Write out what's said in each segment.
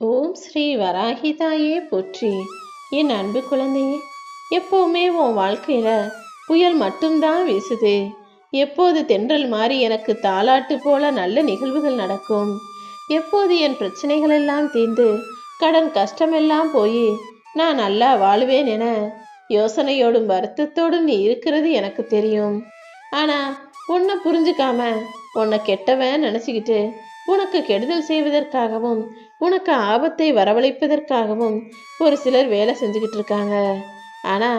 ஓம் ஸ்ரீ வராகிதாயே போற்றி. என் அன்பு குழந்தையே எப்போவுமே உன் வாழ்க்கையில் புயல் மட்டும்தான் வீசுது. எப்போது தென்றல் மாறி எனக்கு தாளாட்டு போல நல்ல நிகழ்வுகள் நடக்கும். எப்போது என் பிரச்சனைகள் எல்லாம் தீர்ந்து கடன் கஷ்டமெல்லாம் போய் நான் நல்லா வாழ்வேன் என யோசனையோடும் வருத்தத்தோடும் நீ இருக்கிறது எனக்கு தெரியும். ஆனா உன்னை புரிஞ்சுக்காம உன்னை கெட்டவன் நினச்சிக்கிட்டு உனக்கு கெடுதல் செய்வதற்காகவும் உனக்கு ஆபத்தை வரவழைப்பதற்காகவும் ஒரு சிலர் வேலை செஞ்சுக்கிட்டு இருக்காங்க. ஆனா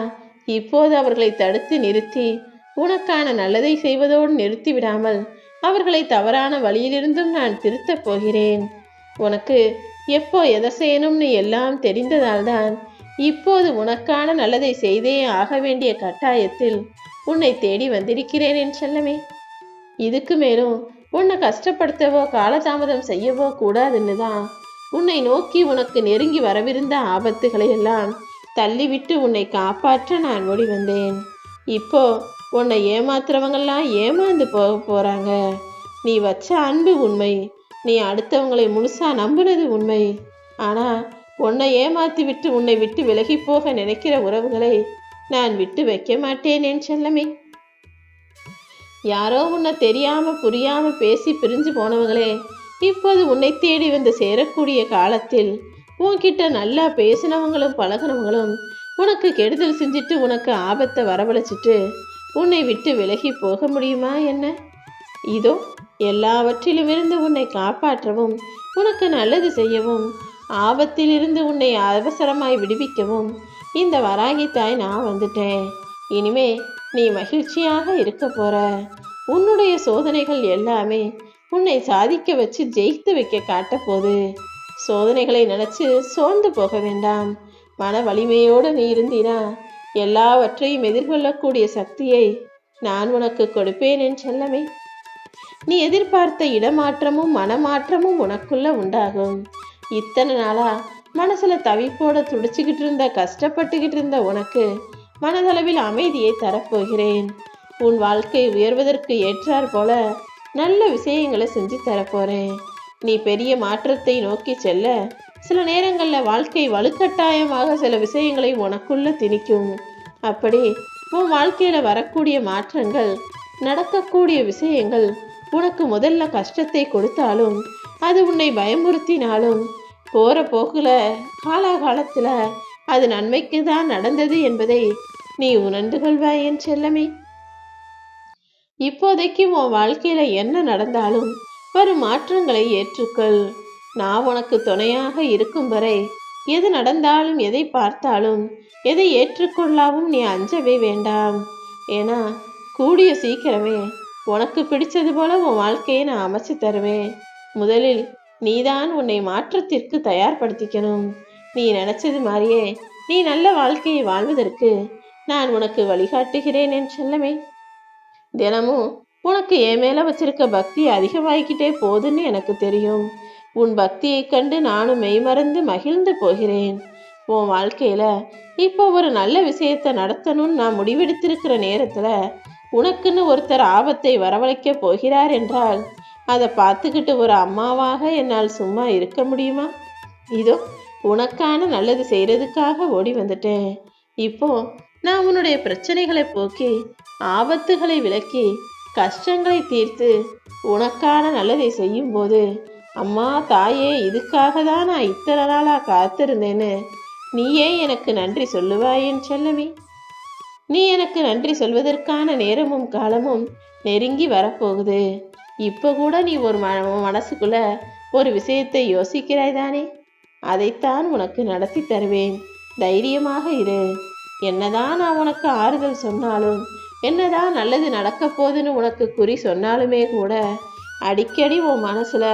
இப்போது அவர்களை தடுத்து நிறுத்தி உனக்கான நல்லதை செய்வதோடு நிறுத்தி விடாமல் அவர்களை தவறான வழியிலிருந்தும் நான் திருத்தப் போகிறேன். உனக்கு எப்போ எதை செய்யணும்னு எல்லாம் தெரிந்ததால்தான் இப்போது உனக்கான நல்லதை செய்தே ஆக வேண்டிய கட்டாயத்தில் உன்னை தேடி வந்திருக்கிறேன் என் செல்லமே. இதுக்கு மேலும் உன்னை கஷ்டப்படுத்தவோ காலதாமதம் செய்யவோ கூடாதுன்னு தான் உன்னை நோக்கி உனக்கு நெருங்கி வரவிருந்த ஆபத்துகளை எல்லாம் தள்ளிவிட்டு உன்னை காப்பாற்ற நான் ஓடி வந்தேன். இப்போ உன்னை ஏமாத்துறவங்கெல்லாம் ஏமாந்து போக போறாங்க. நீ வச்ச அன்பு உண்மை. நீ அடுத்தவங்களை முழுசா நம்பினது உண்மை. ஆனா உன்னை ஏமாத்தி விட்டு உன்னை விட்டு விலகி போக நினைக்கிற உறவுகளை நான் விட்டு வைக்க மாட்டேன் என் செல்லமே. யாரோ உன்னை தெரியாம புரியாம பேசி பிரிஞ்சு போனவங்களே இப்போது உன்னை தேடி வந்து சேரக்கூடிய காலத்தில் உன்கிட்ட நல்லா பேசினவங்களும் பழகினவங்களும் உனக்கு கெடுதல் செஞ்சுட்டு உனக்கு ஆபத்தை வரவழைச்சிட்டு உன்னை விட்டு விலகி போக முடியுமா என்ன? இதோ எல்லாவற்றிலும் இருந்து உன்னை காப்பாற்றவும் உனக்கு நல்லது செய்யவும் ஆபத்திலிருந்து உன்னை அவசரமாய் விடுவிக்கவும் இந்த வராகி தாய் நான் வந்துட்டேன். இனிமே நீ மகிழ்ச்சியாக இருக்க போற. உன்னுடைய சோதனைகள் எல்லாமே உன்னை சாதிக்க வச்சு ஜெயித்து வைக்க காட்ட போது சோதனைகளை நினைச்சு சோர்ந்து போக வேண்டாம். மன வலிமையோடு நீ இருந்தீனா எல்லாவற்றையும் எதிர்கொள்ளக்கூடிய சக்தியை நான் உனக்கு கொடுப்பேன் என் செல்லமே. நீ எதிர்பார்த்த இடமாற்றமும் மனமாற்றமும் உனக்குள்ள உண்டாகும். இத்தனை நாளா மனசுல தவிப்போட துடிச்சுக்கிட்டு இருந்த கஷ்டப்பட்டுக்கிட்டு இருந்த உனக்கு மனதளவில் அமைதியை தரப்போகிறேன். உன் வாழ்க்கை உயர்வதற்கு ஏற்றாற் போல நல்ல விஷயங்களை செஞ்சு தரப்போறேன். நீ பெரிய மாற்றத்தை நோக்கி செல்ல சில நேரங்களில் வாழ்க்கை வலுக்கட்டாயமாக சில விஷயங்களை உனக்குள்ள திணிக்கும். அப்படி உன் வாழ்க்கையில் வரக்கூடிய மாற்றங்கள் நடக்கக்கூடிய விஷயங்கள் உனக்கு முதல்ல கஷ்டத்தை கொடுத்தாலும் அது உன்னை பயமுறுத்தினாலும் போற போக்கில் காலாகாலத்தில் அது நன்மைக்கு தான் நடந்தது என்பதை நீ உணர்ந்து கொள்வாய் என் செல்லமே. இப்போதைக்கு உன் வாழ்க்கையில என்ன நடந்தாலும் வரும் மாற்றங்களை ஏற்றுக்கொள். நான் உனக்கு துணையாக இருக்கும் வரை எது நடந்தாலும் எதை பார்த்தாலும் எதை ஏற்றுக்கொள்ளாவும் நீ அஞ்சவே வேண்டாம். ஏன்னா கூடிய சீக்கிரமே உனக்கு பிடிச்சது போல உன் வாழ்க்கையை நான் அமைச்சு தருவேன். முதலில் நீதான் உன்னை மாற்றத்திற்கு தயார்படுத்திக்கணும். நீ நினைச்சது மாதிரியே நீ நல்ல வாழ்க்கையை வாழ்வதற்கு நான் உனக்கு வழிகாட்டுகிறேன் என் செல்லமே. தினமும் உனக்கு என் மேல வச்சிருக்க பக்தி அதிகமாகிக்கிட்டே போகுதுன்னு எனக்கு தெரியும். உன் பக்தியைக் கண்டு நானும் மெய்மறந்து மகிழ்ந்து போகிறேன். உன் வாழ்க்கையில இப்போ ஒரு நல்ல விஷயத்தை நடத்தணும்னு நான் முடிவெடுத்திருக்கிற நேரத்துல உனக்குன்னு ஒருத்தர் ஆபத்தை வரவழைக்க போகிறார் என்றால் அதை பார்த்துக்கிட்டு ஒரு அம்மாவாக என்னால் சும்மா இருக்க முடியுமா? இதோ உனக்கான நல்லது செய்யறதுக்காக ஓடி வந்துட்டேன். இப்போ நான் உன்னுடைய பிரச்சனைகளை போக்கி ஆபத்துகளை விலக்கி கஷ்டங்களை தீர்த்து உனக்கான நல்லதை செய்யும் போது அம்மா தாயே இதுக்காக தான் நான் இத்தனை நாளாக காத்திருந்தேன்னு நீயே எனக்கு நன்றி சொல்லுவாயேன் செல்லவி நீ எனக்கு நன்றி சொல்வதற்கான நேரமும் காலமும் நெருங்கி வரப்போகுது. இப்போ கூட நீ ஒரு மனசுக்குள்ள ஒரு விஷயத்தை யோசிக்கிறாய் தானே? அதைத்தான் உனக்கு நடத்தி தருவேன். தைரியமாக இரு. என்னதான் நான் உனக்கு ஆறுதல் சொன்னாலும் என்னதான் நல்லது நடக்க போகுதுன்னு உனக்கு குறி சொன்னாலுமே கூட அடிக்கடி உன் மனசுல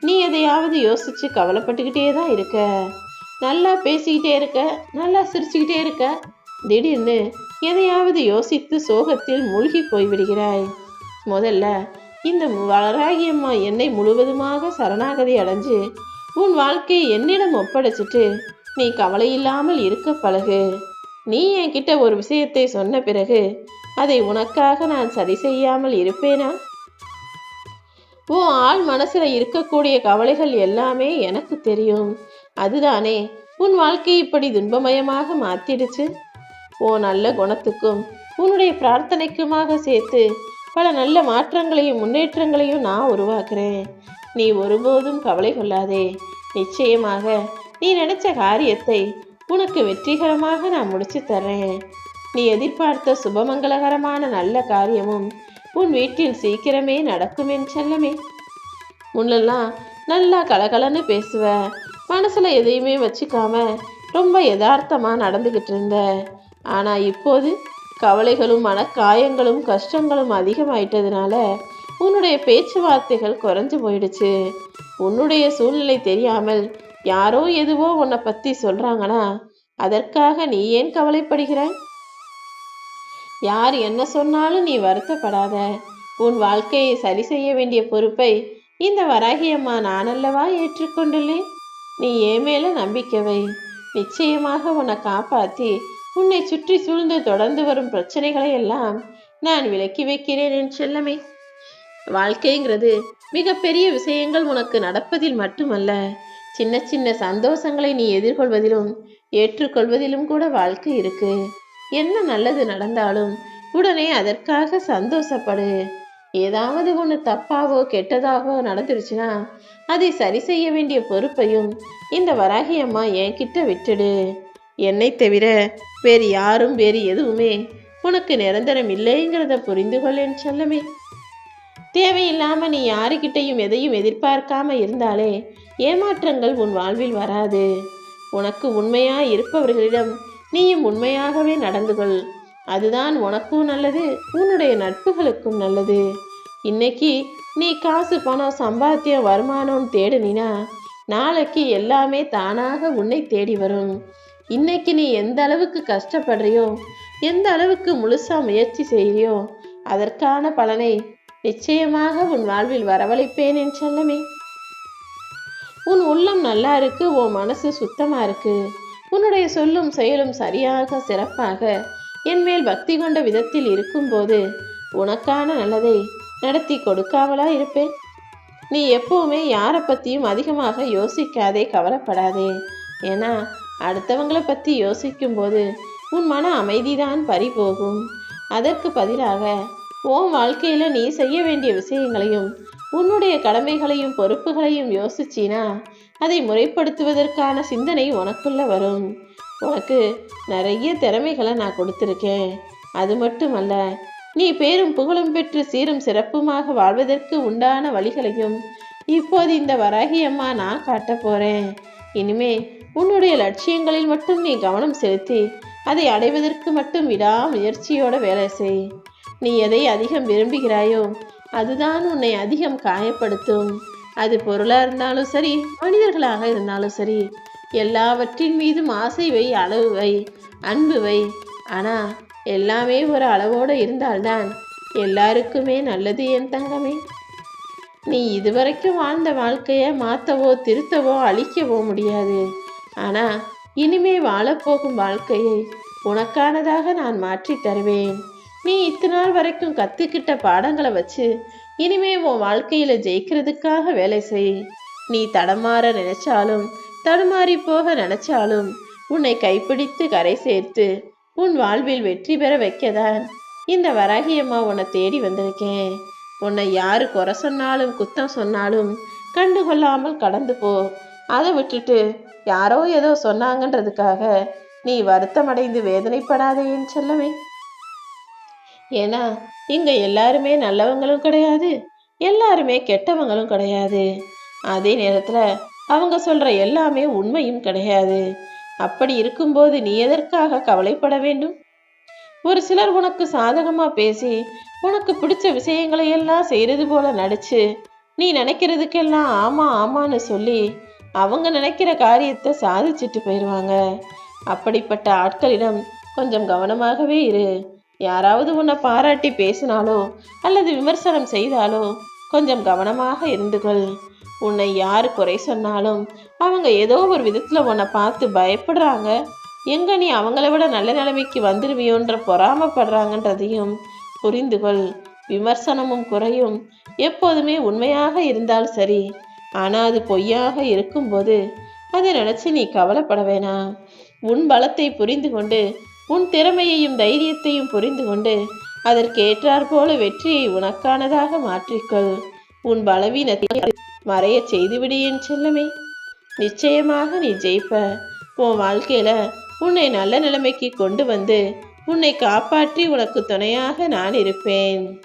நீ எதையாவது யோசிச்சு கவலைப்பட்டுக்கிட்டே தான் இருக்க. நல்லா பேசிக்கிட்டே இருக்க நல்லா சிரிச்சுக்கிட்டே இருக்க. திடீர்னு எதையாவது யோசித்து சோகத்தில் மூழ்கி போய்விடுகிறாய். முதல்ல இந்த வளராகி அம்மா என்னை முழுவதுமாக சரணாகதி அடைஞ்சு உன் வாழ்க்கையை என்னிடம் ஒப்படைச்சிட்டு நீ கவலை இல்லாமல் இருக்க பழகு. நீ என்கிட்ட ஒரு விஷயத்தை சொன்ன பிறகு அதை உனக்காக நான் சரி செய்யாமல் இருப்பேனா? உன் ஆள் மனசுல இருக்கக்கூடிய கவலைகள் எல்லாமே எனக்கு தெரியும். அதுதானே உன் வாழ்க்கை இப்படி துன்பமயமாக மாத்திடுச்சு? ஓ நல்ல குணத்துக்கும் உன்னுடைய பிரார்த்தனைக்குமாக சேர்த்து பல நல்ல மாற்றங்களையும் முன்னேற்றங்களையும் நான் உருவாக்குறேன். நீ ஒருபோதும் கவலை கொள்ளாதே. நிச்சயமாக நீ நினைச்ச காரியத்தை உனக்கு வெற்றிகரமாக நான் முடிச்சு தர்றேன். நீ எதிர்பார்த்த சுபமங்களகரமான நல்ல காரியமும் உன் வீட்டில் சீக்கிரமே நடக்கும் என் செல்லமே. முன்னெல்லாம் நல்லா கலகலன்னு பேசுவ. மனசுல எதையுமே வச்சுக்காம ரொம்ப யதார்த்தமா நடந்துகிட்டு இருந்த. ஆனா இப்போது கவலைகளும் மனக்காயங்களும் கஷ்டங்களும் அதிகமாயிட்டதுனால உன்னுடைய பேச்சுவார்த்தைகள் குறைஞ்சு போயிடுச்சு. உன்னுடைய சூழ்நிலை தெரியாமல் யாரோ எதுவோ உன்னை பத்தி சொல்றாங்கன்னா அதற்காக நீ ஏன் கவலைப்படுகிறாய் யார் என்ன சொன்னாலும் நீ வருத்தப்படாத. உன் வாழ்க்கையை சரி செய்ய வேண்டிய பொறுப்பை இந்த வராகியம்மா நானல்லவா ஏற்றுக்கொண்டுள்ளேன்? நீ ஏ மேல நம்பிக்கவை நிச்சயமாக உன்னை காப்பாத்தி உன்னை சுற்றி சூழ்ந்து தொடர்ந்து வரும் பிரச்சனைகளை எல்லாம் நான் விலக்கி வைக்கிறேன் என் செல்லமே. வாழ்க்கைங்கிறது மிகப்பெரிய விஷயங்கள் உனக்கு நடப்பதில் மட்டுமல்ல. சின்ன சின்ன சந்தோஷங்களை நீ எதிர்கொள்வதிலும் ஏற்றுக்கொள்வதிலும் கூட வாழ்க்கை இருக்கு. என்ன நல்லது நடந்தாலும் உடனே அதற்காக சந்தோஷப்படு. ஏதாவது ஒன்று தப்பாவோ கெட்டதாகவோ நடந்துருச்சுன்னா அதை சரி செய்ய வேண்டிய பொறுப்பையும் இந்த வராகி அம்மா என்கிட்ட விட்டுடு. என்னை தவிர வேறு யாரும் வேறு எதுவுமே உனக்கு நிரந்தரம் இல்லைங்கிறத புரிந்து கொள்ளேன் சொல்லமே. தேவையில்லாம நீ யாருக்கிட்டையும் எதையும் எதிர்பார்க்காம இருந்தாலே ஏமாற்றங்கள் உன் வாழ்வில் வராது. உனக்கு உண்மையா இருப்பவர்களிடம் நீயும் உண்மையாகவே நடந்து கொள் அதுதான் உனக்கும் நல்லது உன்னுடைய நட்புகளுக்கும் நல்லது. இன்னைக்கு நீ காசு பணம் சம்பாத்தியம் வருமானம் தேடுனா நாளைக்கு எல்லாமே தானாக உன்னை தேடி வரும். இன்னைக்கு நீ எந்த அளவுக்கு கஷ்டப்படுறியோ எந்த அளவுக்கு முழுசா முயற்சி செய்கிறியோ அதற்கான பலனை நிச்சயமாக உன் வாழ்வில் வரவழைப்பேன் என் செல்லமே. உன் உள்ளம் நல்லா இருக்கு உன் மனசு சுத்தமா இருக்கு. உன்னுடைய சொல்லும் செயலும் சரியாக சிறப்பாக என் மேல் பக்தி கொண்ட விதத்தில் இருக்கும்போது உனக்கான நல்லதை நடத்தி கொடுக்காமலா இருப்பேன்? நீ எப்பவுமே யாரை பற்றியும் அதிகமாக யோசிக்காதே கவலைப்படாதே. ஏன்னா அடுத்தவங்களை பற்றி யோசிக்கும்போது உன் மன அமைதிதான் பறி போகும் அதற்கு பதிலாக உன் வாழ்க்கையில் நீ செய்ய வேண்டிய விஷயங்களையும் உன்னுடைய கடமைகளையும் பொறுப்புகளையும் யோசிச்சினா அதை முறைப்படுத்துவதற்கான சிந்தனை உனக்குள்ள வரும். உனக்கு நிறைய திறமைகளை நான் கொடுத்துருக்கேன். அது மட்டுமல்ல நீ பேரும் புகழும் பெற்று சீரும் சிறப்புமாக வாழ்வதற்கு உண்டான வழிகளையும் இப்போது இந்த வராகி அம்மா நான் காட்ட போறேன். இனிமே உன்னுடைய லட்சியங்களில் மட்டும் நீ கவனம் செலுத்தி அதை அடைவதற்கு மட்டும் விடாமுயற்சியோட வேலை செய். நீ எதை அதிகம் விரும்புகிறாயோ அதுதான் உன்னை அதிகம் காயப்படுத்தும். அது பொருளாக இருந்தாலும் சரி மனிதர்களாக இருந்தாலும் சரி. எல்லாவற்றின் மீதும் ஆசை வை அளவு வை அன்பு வை. ஆனால் எல்லாமே ஒரு அளவோடு இருந்தால்தான் எல்லாருக்குமே நல்லது என் தங்கமே. நீ இதுவரைக்கும் வாழ்ந்த வாழ்க்கையை மாற்றவோ திருத்தவோ அழிக்கவோ முடியாது. ஆனால் இனிமே வாழப்போகும் வாழ்க்கையை உனக்கானதாக நான் மாற்றித் தருவேன். நீ இத்தனை நாள் வரைக்கும் கத்துக்கிட்ட பாடங்களை வச்சு இனிமே உன் வாழ்க்கையில ஜெயிக்கிறதுக்காக வேலை செய். நீ தடமாற நினைச்சாலும் தடுமாறி போக நினைச்சாலும் உன்னை கைப்பிடித்து கரை சேர்த்து உன் வாழ்வில் வெற்றி பெற வைக்கதான் இந்த வராகியம்மா உன்னை தேடி வந்திருக்கேன். உன்னை யாரு குறை சொன்னாலும் குத்தம் சொன்னாலும் கண்டுகொள்ளாமல் கடந்து போ. அதை விட்டுட்டு யாரோ ஏதோ சொன்னாங்கன்றதுக்காக நீ வருத்தமடைந்து வேதனைப்படாதே என் செல்லமே. ஏன்னா இங்க எல்லாருமே நல்லவங்களும் கிடையாது எல்லாருமே கெட்டவங்களும் கிடையாது. அதே நேரத்துல அவங்க சொல்ற எல்லாமே உண்மையும் கிடையாது. அப்படி இருக்கும்போது நீ எதற்காக கவலைப்பட வேண்டும்? ஒரு சிலர் உனக்கு சாதகமா பேசி உனக்கு பிடிச்ச விஷயங்களை எல்லாம் செய்யறது போல நடிச்சு நீ நினைக்கிறதுக்கெல்லாம் ஆமா ஆமான்னு சொல்லி அவங்க நினைக்கிற காரியத்தை சாதிச்சுட்டு போயிடுவாங்க அப்படிப்பட்ட ஆட்களிடம் கொஞ்சம் கவனமாகவே இரு. யாராவது உன்னை பாராட்டி பேசினாலோ அல்லது விமர்சனம் செய்தாலோ கொஞ்சம் கவனமாக இருந்துகொள் உன்னை யார் குறை சொன்னாலும் அவங்க ஏதோ ஒரு விதத்தில் உன்னை பார்த்து பயப்படுறாங்க. எங்க நீ அவங்கள விட நல்ல நிலைமைக்கு வந்துடுவியோன்ற பொறாமப்படுறாங்கன்றதையும் புரிந்து கொள். விமர்சனமும் குறையும். எப்போதுமே உண்மையாக இருந்தால் சரி. ஆனால் அது பொய்யாக இருக்கும்போது அதை நினச்சி நீ கவலைப்பட வேணாம். உன் பலத்தை புரிந்து கொண்டு உன் திறமையையும் தைரியத்தையும் புரிந்து கொண்டு அதற்கேற்றாற் போல வெற்றியை உனக்கானதாக மாற்றிக்கொள். உன் பலவீனத்தை மறைய செய்துவிடு என் செல்லமே. நிச்சயமாக நீ ஜெயிப்ப. உன் வாழ்க்கையில உன்னை நல்ல நிலைமைக்கு கொண்டு வந்து உன்னை காப்பாற்றி உனக்கு துணையாக நான் இருப்பேன்.